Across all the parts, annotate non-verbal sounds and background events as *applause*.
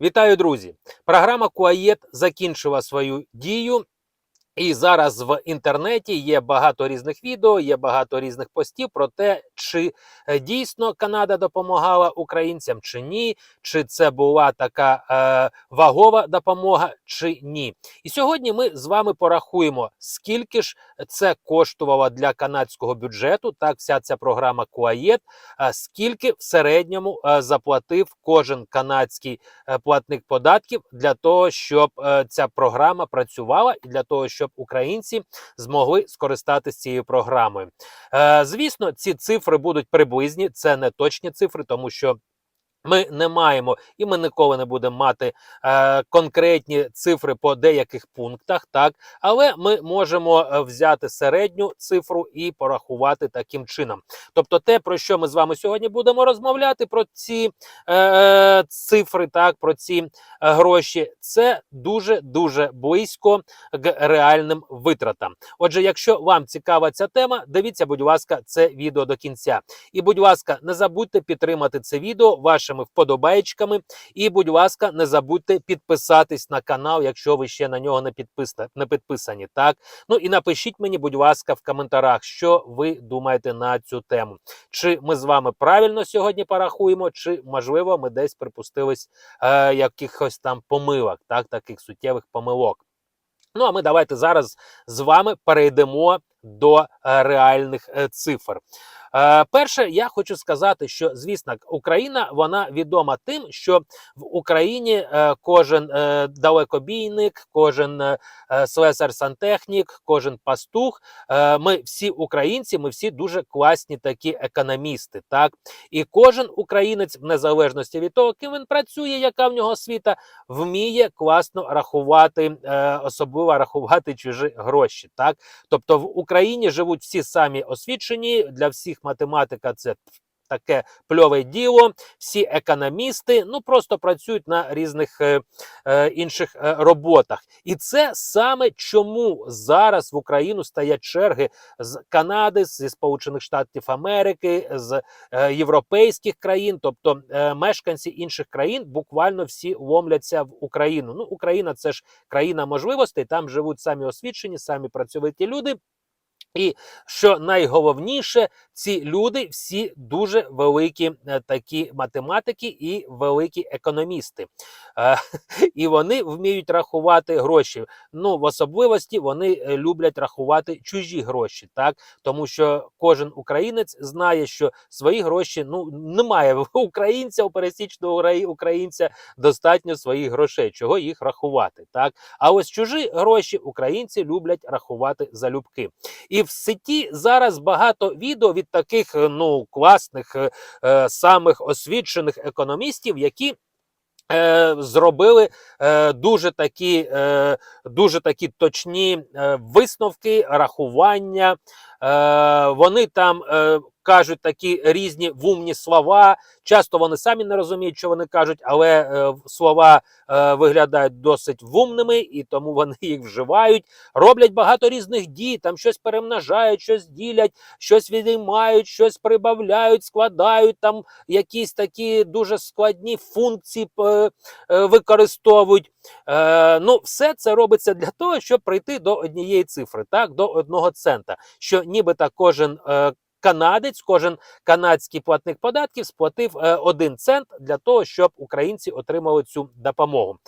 Вітаю, друзі! Програма Куаєт закінчила свою дію. І зараз в інтернеті є багато різних відео, є багато різних постів про те, чи е, дійсно Канада допомагала українцям, чи ні, чи це була така е, вагова допомога, чи ні. І сьогодні ми з вами порахуємо, скільки ж це коштувало для канадського бюджету. Так, вся ця програма Куаєт, е, скільки в середньому е, заплатив кожен канадський е, платник податків для того, щоб ця програма працювала, і для того, щоб українці змогли скористатися цією програмою. Е, Звісно, ці цифри будуть приблизні, це не точні цифри, тому що. Ми не маємо і ми ніколи не будемо мати е, конкретні цифри по деяких пунктах, так але ми можемо е, взяти середню цифру і порахувати таким чином. Тобто, те, про що ми з вами сьогодні будемо розмовляти, про ці е, цифри, так про ці е, гроші, це дуже дуже близько к реальним витратам. Отже, якщо вам цікава ця тема, дивіться, будь ласка, це відео до кінця. І, будь ласка, не забудьте підтримати це відео вашими вподобайчиками. І, будь ласка, не забудьте підписатись на канал, якщо ви ще на нього не підписані. Не підписані так? Ну і напишіть мені, будь ласка, в коментарях, що ви думаєте на цю тему. Чи ми з вами правильно сьогодні порахуємо, чи можливо ми десь припустились е, якихось там помилок, так, таких суттєвих помилок. Ну а ми давайте зараз з вами перейдемо до е, реальних е, цифр. Е, Перше, я хочу сказати, що звісно, Україна вона відома тим, що в Україні кожен далекобійник, кожен слесар сантехнік, кожен пастух. Ми всі українці, ми всі дуже класні такі економісти. Так і кожен українець, в незалежності від того, ким він працює, яка в нього освіта, вміє класно рахувати, особливо рахувати чужі гроші. Так, тобто в Україні живуть всі самі освічені, для всіх математика це. Таке пльове діло, всі економісти ну просто працюють на різних е, е, інших е, роботах, і це саме чому зараз в Україну стоять черги з Канади, зі Сполучених Штатів Америки, з е, європейських країн, тобто е, мешканці інших країн буквально всі ломляться в Україну. Ну, Україна це ж країна можливостей, там живуть самі освічені, самі працьовиті люди. І що найголовніше, ці люди всі дуже великі е, такі математики і великі економісти. Е, і вони вміють рахувати гроші. Ну, в особливості вони е, люблять рахувати чужі гроші, так тому що кожен українець знає, що свої гроші ну немає українця, у пересічного українця достатньо своїх грошей, чого їх рахувати. Так, а ось чужі гроші українці люблять рахувати залюбки. І в сеті зараз багато відео від таких е, ну класних, е, е, самих освічених економістів, які. Е, зробили дуже такі дуже такі точні висновки, рахування. Е, вони там е, кажуть такі різні вумні слова. Часто вони самі не розуміють, що вони кажуть, але е, слова виглядають досить вумними, і тому вони *laughs* їх вживають. Роблять багато різних дій, там щось перемножають, щось ділять, щось відіймають, щось прибавляють, складають там якісь такі дуже складні функції використовують. Ну, все це робиться для того, щоб прийти до однієї цифри, так, до одного цента. Що нібито кожен е, канадець, кожен канадський платник податків сплатив е, один цент для того, щоб українці отримали цю допомогу.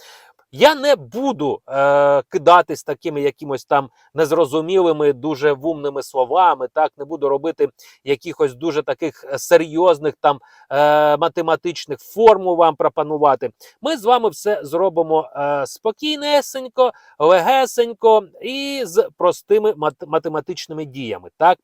Я не буду е, кидатись такими якимось там незрозумілими, дуже вумними словами. Так не буду робити якихось дуже таких е, серйозних там е, математичних формул вам пропонувати. Ми з вами все зробимо е, спокійнесенько, легесенько і з простими мат- математичними діями. Так.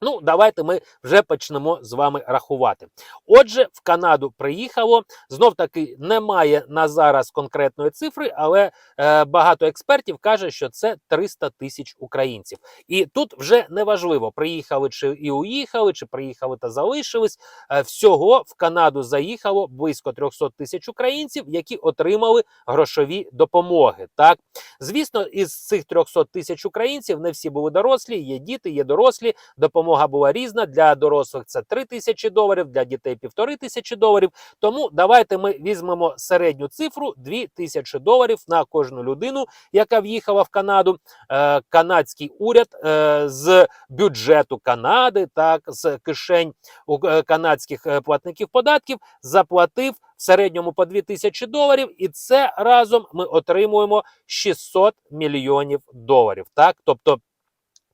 Ну, давайте ми вже почнемо з вами рахувати. Отже, в Канаду приїхало. Знов таки немає на зараз конкретної цифри, але е, багато експертів каже, що це 300 тисяч українців. І тут вже неважливо, приїхали чи і уїхали, чи приїхали та залишились. Е, всього в Канаду заїхало близько 300 тисяч українців, які отримали грошові допомоги. Так, звісно, із цих 300 тисяч українців не всі були дорослі, є діти, є дорослі. Допомога допомога була різна. Для дорослих це 3 тисячі доларів, для дітей півтори тисячі доларів. Тому давайте ми візьмемо середню цифру 2 тисячі доларів на кожну людину, яка в'їхала в Канаду. Е, канадський уряд е, з бюджету Канади, так з кишень у е, канадських е, платників податків заплатив в середньому по 2 тисячі доларів, і це разом ми отримуємо 600 мільйонів доларів. Так, тобто.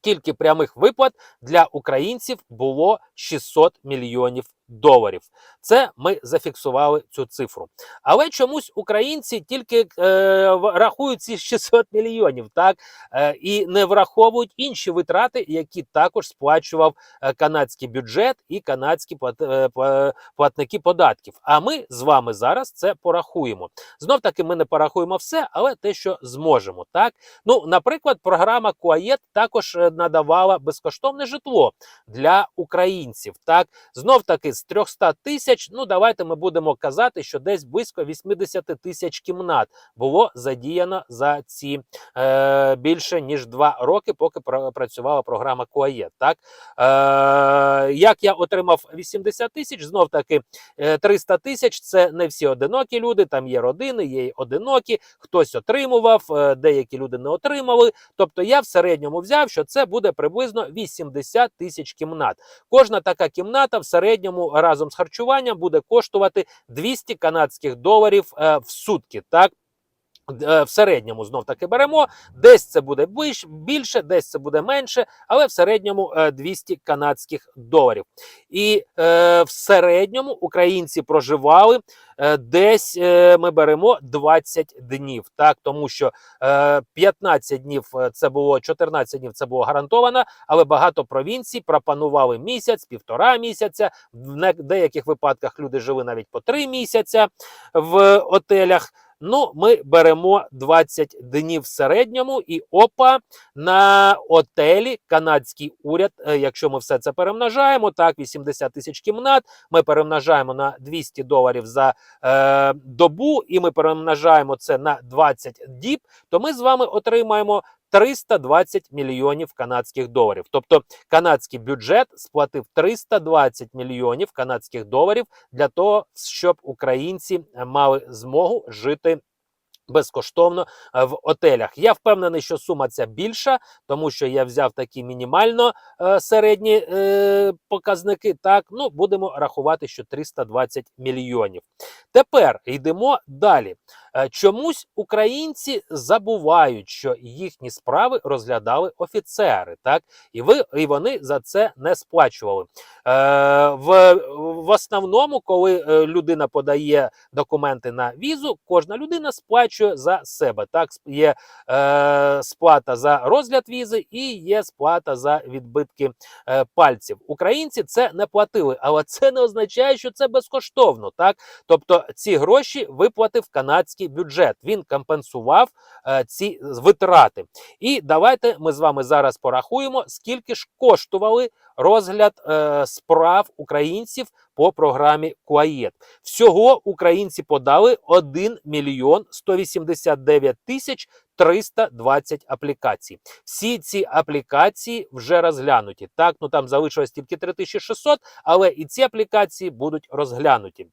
Тільки прямих виплат для українців було 600 мільйонів доларів. Це ми зафіксували цю цифру. Але чомусь українці тільки е, рахують ці *laughs* 600 мільйонів, так е, і не враховують інші витрати, які також сплачував е, канадський бюджет і канадські е, платники податків. А ми з вами зараз це порахуємо. Знов таки, ми не порахуємо все, але те, що зможемо. Так, ну, наприклад, програма Куаєт також е, надавала безкоштовне житло для українців. Так, знов таки з 300 тисяч. Ну, давайте ми будемо казати, що десь близько 80 тисяч кімнат було задіяно за ці е, більше ніж два роки, поки працювала програма Куаєт. Так, е, як я отримав 80 тисяч, знов таки е, 300 тисяч це не всі одинокі люди. Там є родини, є одинокі. Хтось отримував, е, деякі люди не отримали. Тобто я в середньому взяв, що це буде приблизно 80 тисяч кімнат. Кожна така кімната в середньому разом з харчуванням буде коштувати 200 канадських доларів е, в сутки. Так. Е, В середньому знов таки беремо. Десь це буде більше, десь це буде менше, але в середньому е, 200 канадських доларів. І е, в середньому українці проживали е, десь е, ми беремо 20 днів, так тому що е, 15 днів е, це було 14 днів. Це було гарантовано, але багато провінцій пропонували місяць, півтора місяця. В деяких випадках люди жили навіть по три місяця в отелях. Ну, ми беремо 20 днів в середньому, і опа, на отелі канадський уряд, е, якщо ми все це перемножаємо, так, 80 тисяч кімнат, ми перемножаємо на 200 доларів за е, добу, і ми перемножаємо це на 20 діб, то ми з вами отримаємо 320 мільйонів канадських доларів. Тобто канадський бюджет сплатив 320 мільйонів канадських доларів для того, щоб українці мали змогу жити. Безкоштовно е, в отелях. Я впевнений, що сума ця більша, тому що я взяв такі мінімально е, середні е, показники. Так, ну будемо рахувати, що 320 мільйонів. Тепер йдемо далі. Е, Чомусь українці забувають, що їхні справи розглядали офіцери, так і ви і вони за це не сплачували. Е, в, в основному, коли е, людина подає документи на візу, кожна людина сплачує за себе. Так є е, сплата за розгляд візи і є сплата за відбитки е, пальців. Українці це не платили, але це не означає, що це безкоштовно. Так, тобто ці гроші виплатив канадський бюджет. Він компенсував е, ці витрати. І давайте ми з вами зараз порахуємо, скільки ж коштували розгляд е, справ українців по програмі Куаєт. Всього українці подали 1 мільйон 189 тисяч 320 аплікацій. Всі ці аплікації вже розглянуті. Так, ну там залишилось тільки 3600, але і ці аплікації будуть розглянуті.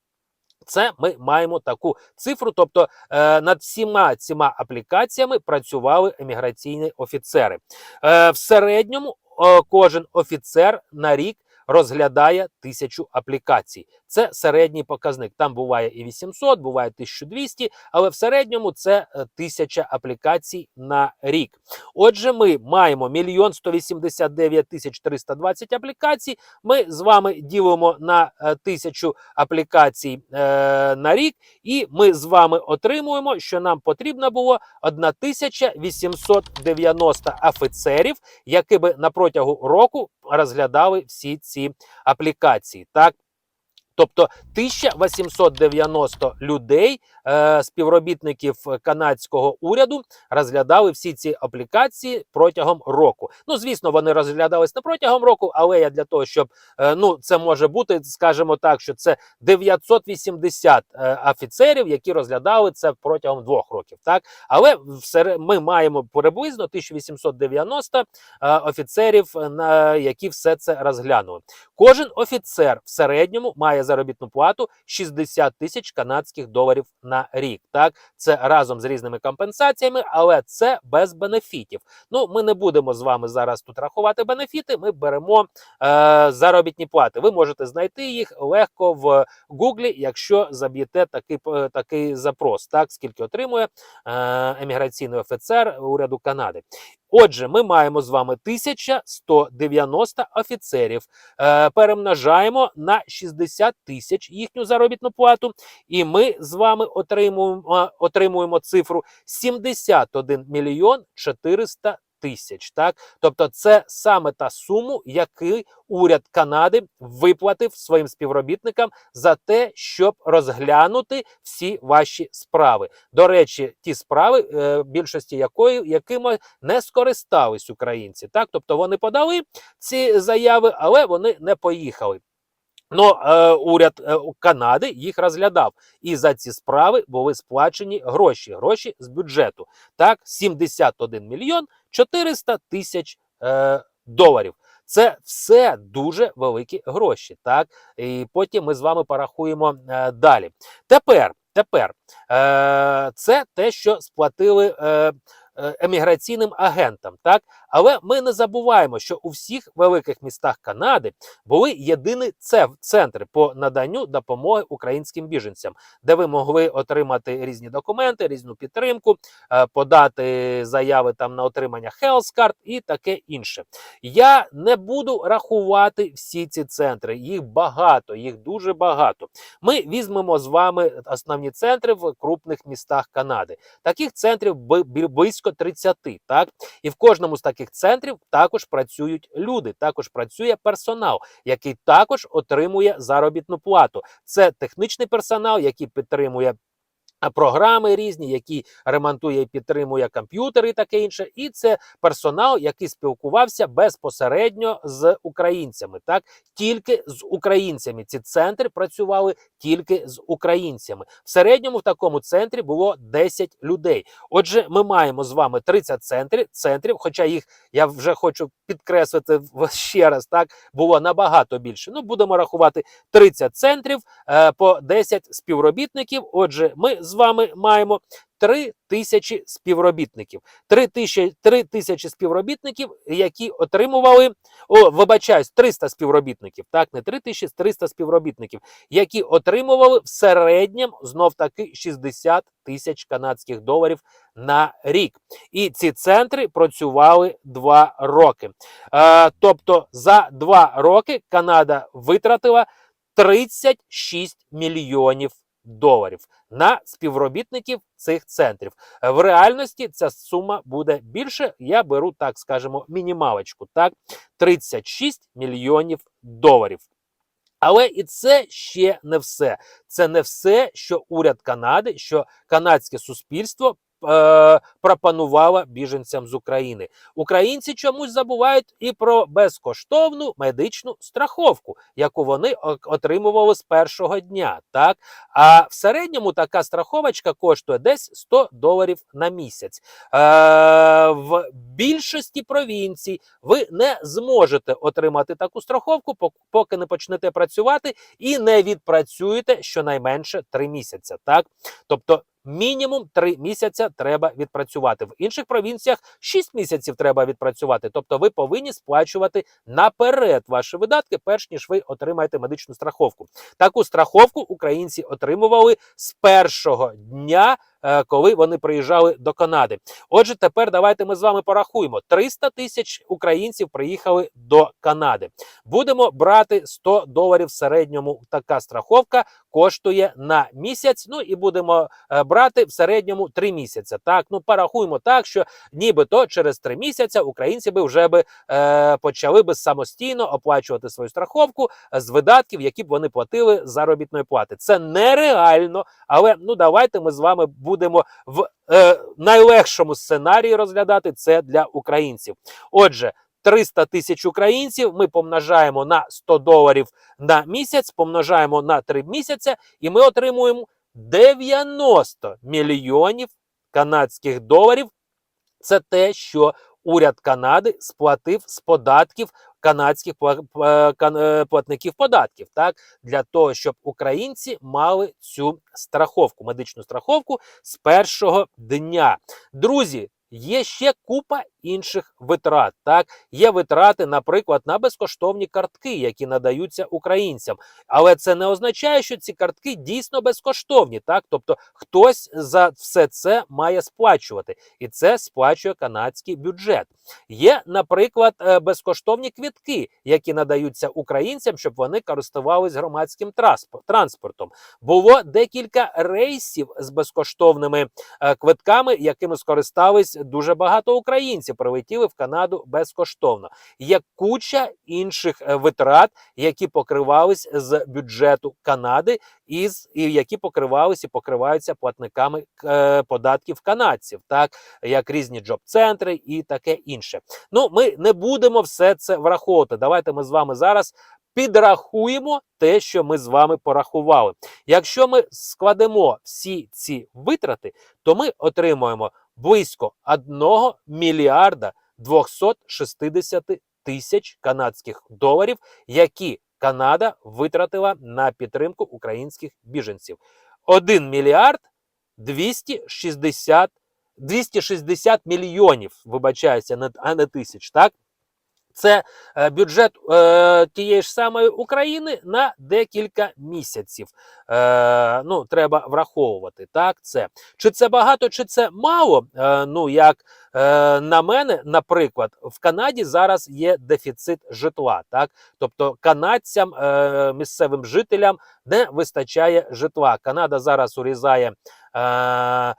Це ми маємо таку цифру. Тобто е, над всіма цими аплікаціями працювали еміграційні офіцери. Е, в середньому е, кожен офіцер на рік розглядає тисячу аплікацій. Це середній показник. Там буває і 800, буває 1200, але в середньому це е, 1000 аплікацій на рік. Отже, ми маємо 1 189 тисяч 320 аплікацій. Ми з вами ділимо на е, тисячу аплікацій е, на рік, і ми з вами отримуємо, що нам потрібно було 1890 офіцерів, які би на протягу року розглядали всі ці аплікації. Так. Тобто 1890 людей е, співробітників канадського уряду розглядали всі ці аплікації протягом року. Ну, звісно, вони розглядались не протягом року, але я для того, щоб е, ну це може бути, скажімо так, що це 980 е, офіцерів, які розглядали це протягом двох років. Так, але все ми маємо приблизно 1890 е, офіцерів, е, на які все це розглянули. Кожен офіцер в середньому має заробітну плату 60 тисяч канадських доларів на рік. Так, це разом з різними компенсаціями, але це без бенефітів. Ну, ми не будемо з вами зараз тут рахувати бенефіти. Ми беремо е, заробітні плати. Ви можете знайти їх легко в Гуглі, якщо заб'єте такий такий запрос, так скільки отримує е, еміграційний офіцер уряду Канади. Отже, ми маємо з вами 1190 офіцерів. Е, перемножаємо на 60 тисяч їхню заробітну плату, і ми з вами отримуємо, отримуємо цифру 71 мільйон 400 тисяч. Так, тобто, це саме та суму, яку уряд Канади виплатив своїм співробітникам за те, щоб розглянути всі ваші справи. До речі, ті справи, е, більшості якої якими не скористались українці. Так, тобто вони подали ці заяви, але вони не поїхали. Ну, е, уряд е, Канади їх розглядав, і за ці справи були сплачені гроші, гроші з бюджету. Так, 71 мільйон 400 тисяч е, доларів. Це все дуже великі гроші. Так, і потім ми з вами порахуємо е, далі. Тепер, тепер е, це те, що сплатили. Е, Еміграційним агентам, так але ми не забуваємо, що у всіх великих містах Канади були єдині центри по наданню допомоги українським біженцям, де ви могли отримати різні документи, різну підтримку, е, подати заяви там на отримання Card і таке інше. Я не буду рахувати всі ці центри. Їх багато, їх дуже багато. Ми візьмемо з вами основні центри в крупних містах Канади. Таких центрів бі- близько 30, так і в кожному з таких центрів також працюють люди, також працює персонал, який також отримує заробітну плату. Це технічний персонал, який підтримує. Програми різні, які ремонтує і підтримує комп'ютери і таке інше, і це персонал, який спілкувався безпосередньо з українцями, так тільки з українцями. Ці центри працювали тільки з українцями. В середньому в такому центрі було 10 людей. Отже, ми маємо з вами 30 центрів, центрів, хоча їх я вже хочу підкреслити ще раз, так було набагато більше. Ну, будемо рахувати 30 центрів е, по 10 співробітників. Отже, ми з вами маємо 3 тисячі співробітників. 3 тисячі, 3 тисячі співробітників, які отримували, о, вибачаюсь, 300 співробітників, так, не 3 тисячі, 300 співробітників, які отримували в середньому знов таки 60 тисяч канадських доларів на рік. І ці центри працювали 2 роки. Е, тобто за 2 роки Канада витратила 36 мільйонів доларів на співробітників цих центрів. Е, В реальності ця сума буде більше. Я беру, так скажемо, мінімалочку. Так, 36 мільйонів доларів. Але і це ще не все. Це не все, що уряд Канади, що канадське суспільство е, пропонувало біженцям з України. Українці чомусь забувають і про безкоштовну медичну страховку, яку вони отримували з першого дня. Так а в середньому така страховочка коштує десь 100 доларів на місяць. Е, в більшості провінцій ви не зможете отримати таку страховку, поки не почнете працювати і не відпрацюєте щонайменше 3 місяці. Так, тобто. Мінімум 3 місяця треба відпрацювати. В інших провінціях 6 місяців треба відпрацювати. Тобто ви повинні сплачувати наперед ваші видатки, перш ніж ви отримаєте медичну страховку. Таку страховку українці отримували з першого дня коли вони приїжджали до Канади. Отже, тепер давайте ми з вами порахуємо: 300 тисяч українців приїхали до Канади. Будемо брати 100 доларів в середньому. Така страховка коштує на місяць. Ну і будемо е, брати в середньому 3 місяці. Так, ну порахуємо так, що нібито через 3 місяці українці би вже би е, почали би самостійно оплачувати свою страховку з видатків, які б вони платили заробітної плати. Це нереально, але ну давайте ми з вами будемо в е, найлегшому сценарії розглядати це для українців. Отже. 300 тисяч українців ми помножаємо на 100 доларів на місяць, помножаємо на 3 місяці, і ми отримуємо 90 мільйонів канадських доларів. Це те, що уряд Канади сплатив з податків канадських е, платників податків, так для того, щоб українці мали цю страховку, медичну страховку з першого дня. Друзі. Є ще купа інших витрат. Так, є витрати, наприклад, на безкоштовні картки, які надаються українцям. Але це не означає, що ці картки дійсно безкоштовні. Так, тобто хтось за все це має сплачувати, і це сплачує канадський бюджет. Є, наприклад, е, безкоштовні квітки, які надаються українцям, щоб вони користувались громадським транспортом. Було декілька рейсів з безкоштовними е, квитками, якими скористались дуже багато українців. Прилетіли в Канаду безкоштовно. Є куча інших е, витрат, які покривались з бюджету Канади, і, з, і які покривалися і покриваються платниками е, податків канадців, так як різні джоб-центри і таке інше. Ну, ми не будемо все це враховувати. Давайте ми з вами зараз. Підрахуємо те, що ми з вами порахували. Якщо ми складемо всі ці витрати, то ми отримуємо близько 1 мільярда 260 тисяч канадських доларів, які Канада витратила на підтримку українських біженців. 1 мільярд 260, 260 мільйонів, вибачаюся, а не тисяч, так? Це е, бюджет е, тієї ж самої України на декілька місяців. Е, ну, треба враховувати. Так, це чи це багато, чи це мало? Е, ну, як е, на мене, наприклад, в Канаді зараз є дефіцит житла. Так, тобто канадцям, е, місцевим жителям не вистачає житла. Канада зараз урізає. Е,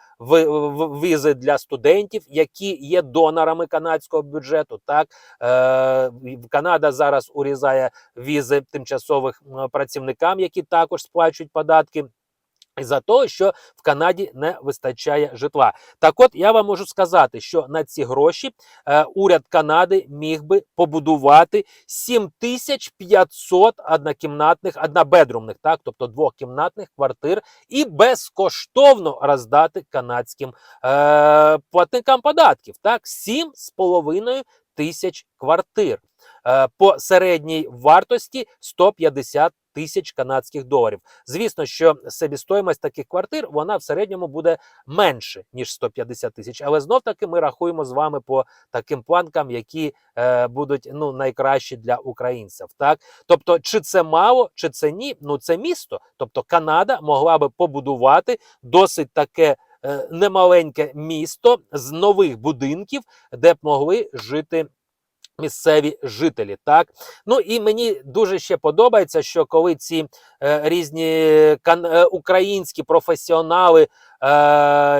Візи для студентів, які є донорами канадського бюджету, так Е, Канада зараз урізає візи тимчасових працівникам, які також сплачують податки. За того, що в Канаді не вистачає житла. Так от я вам можу сказати, що на ці гроші е, уряд Канади міг би побудувати 7500 однокімнатних, однобедрумних, так, тобто двохкімнатних квартир, і безкоштовно роздати канадським е, платникам податків. Так, 7,5 тисяч квартир по середній вартості 150 тисяч канадських доларів. Звісно, що себістоїмость таких квартир вона в середньому буде менше ніж 150 тисяч, але знов таки ми рахуємо з вами по таким планкам, які е, будуть ну найкращі для українців. Так, тобто, чи це мало, чи це ні? Ну це місто. Тобто Канада могла би побудувати досить таке. е, Немаленьке місто з нових будинків, де б могли жити місцеві жителі. Так ну і мені дуже ще подобається, що коли ці е, різні кан- е, українські професіонали,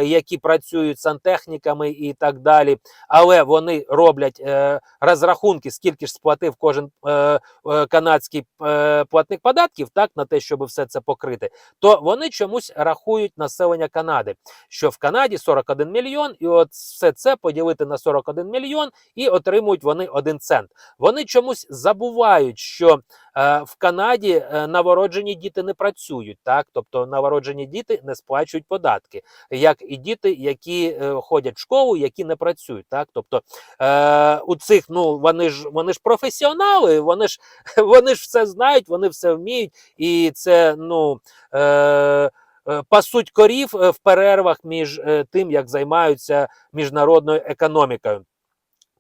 які працюють сантехніками і так далі, але вони роблять е, розрахунки, скільки ж сплатив кожен е, е, канадський е, платник податків, так на те, щоб все це покрити, то вони чомусь рахують населення Канади, що в Канаді 41 мільйон, і от все це поділити на 41 мільйон, і отримують вони один цент. Вони чомусь забувають, що е, в Канаді е, новороджені діти не працюють, так? Тобто новороджені діти не сплачують податки, як і діти, які е, ходять в школу, які не працюють. Так, тобто е, у цих ну вони ж вони ж професіонали, вони ж *laughs* вони ж все знають, вони все вміють, і це ну. Е, е, Пасуть корів е, в перервах між тим, як займаються міжнародною економікою.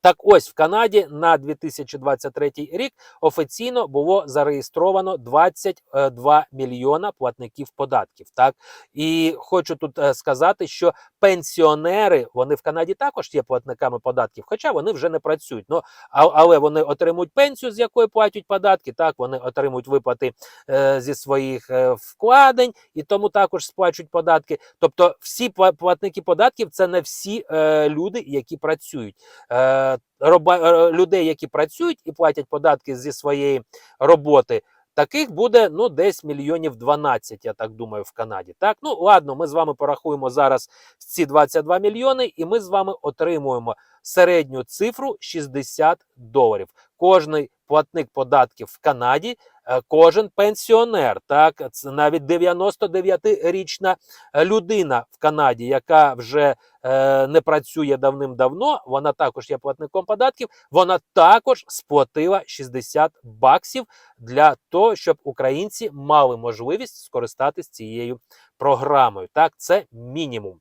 Так ось в Канаді на 2023 рік офіційно було зареєстровано 22 мільйона платників податків. Так і хочу тут е, сказати, що пенсіонери вони в Канаді також є платниками податків, хоча вони вже не працюють. Ну але вони отримують пенсію, з якої платять податки. Так вони отримують виплати е, зі своїх е, вкладень і тому також сплачують податки. Тобто, всі пла- платники податків це не всі е, люди, які працюють. Е, роба, е, людей, які працюють і платять податки зі своєї роботи. Таких буде ну десь мільйонів 12, я так думаю, в Канаді. Так, ну ладно, ми з вами порахуємо зараз ці 22 мільйони, і ми з вами отримуємо середню цифру 60 доларів. Кожний платник податків в Канаді, е, кожен пенсіонер, так це навіть 99-річна людина в Канаді, яка вже е, не працює давним-давно, вона також є платником податків. Вона також сплатила 60 баксів для того, щоб українці мали можливість скористатися цією програмою. Так, це мінімум.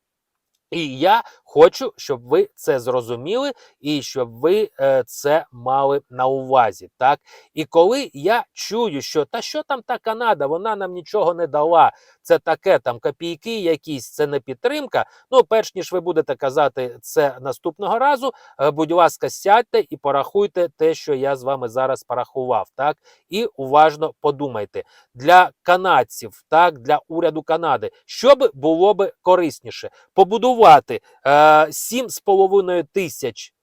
І я хочу, щоб ви це зрозуміли, і щоб ви е, це мали на увазі. Так, і коли я чую, що та що там та Канада, вона нам нічого не дала. Це таке там копійки, якісь це не підтримка. Ну, перш ніж ви будете казати це наступного разу, е, будь ласка, сядьте і порахуйте те, що я з вами зараз порахував. Так, і уважно подумайте для канадців, так для уряду Канади, що би було би корисніше побудувати е, 7,5 тисяч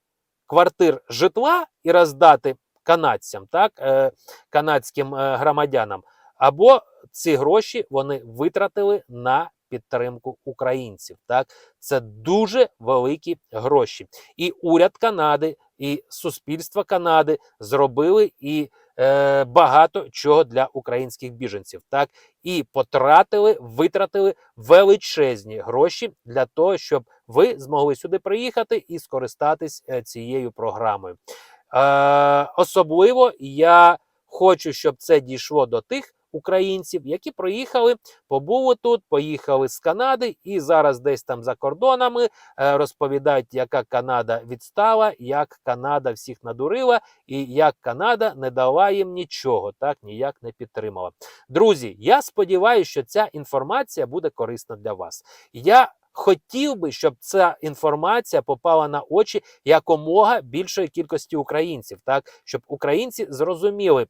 квартир житла і роздати канадцям, так е, канадським е, громадянам, або ці гроші вони витратили на підтримку українців. Так, це дуже великі гроші. І уряд Канади, і суспільство Канади зробили і е, багато чого для українських біженців. Так і потратили, витратили величезні гроші для того, щоб ви змогли сюди приїхати і скористатись е, цією програмою. Е, особливо я хочу, щоб це дійшло до тих українців, які приїхали, побули тут, поїхали з Канади і зараз десь там за кордонами е, розповідають, яка Канада відстала, як Канада всіх надурила, і як Канада не дала їм нічого, так ніяк не підтримала. Друзі, я сподіваюся, що ця інформація буде корисна для вас. Я хотів би, щоб ця інформація попала на очі якомога більшої кількості українців, так щоб українці зрозуміли,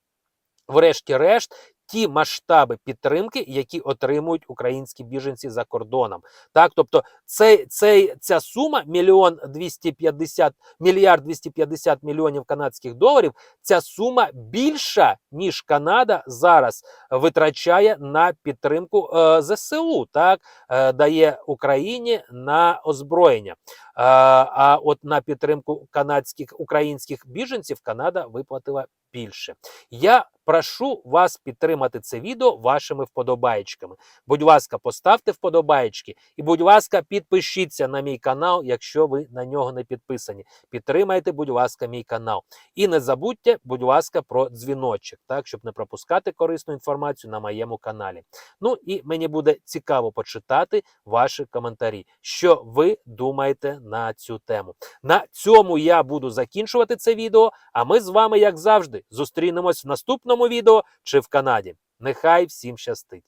врешті-решт. Ті масштаби підтримки, які отримують українські біженці за кордоном, так тобто, цей, цей ця сума мільйон 250, мільярд 250 мільйонів канадських доларів. Ця сума більша ніж Канада зараз витрачає на підтримку е, ЗСУ, так е, дає Україні на озброєння. Е, а от на підтримку канадських українських біженців Канада виплатила більше. Я прошу вас підтримати це відео вашими вподобаєчками. Будь ласка, поставте вподобаєчки і, будь ласка, підпишіться на мій канал, якщо ви на нього не підписані. Підтримайте, будь ласка, мій канал. І не забудьте, будь ласка, про дзвіночок, так, щоб не пропускати корисну інформацію на моєму каналі. Ну і мені буде цікаво почитати ваші коментарі, що ви думаєте на цю тему. На цьому я буду закінчувати це відео. А ми з вами, як завжди, зустрінемось в наступному відео чи в Канаді. Нехай всім щастить!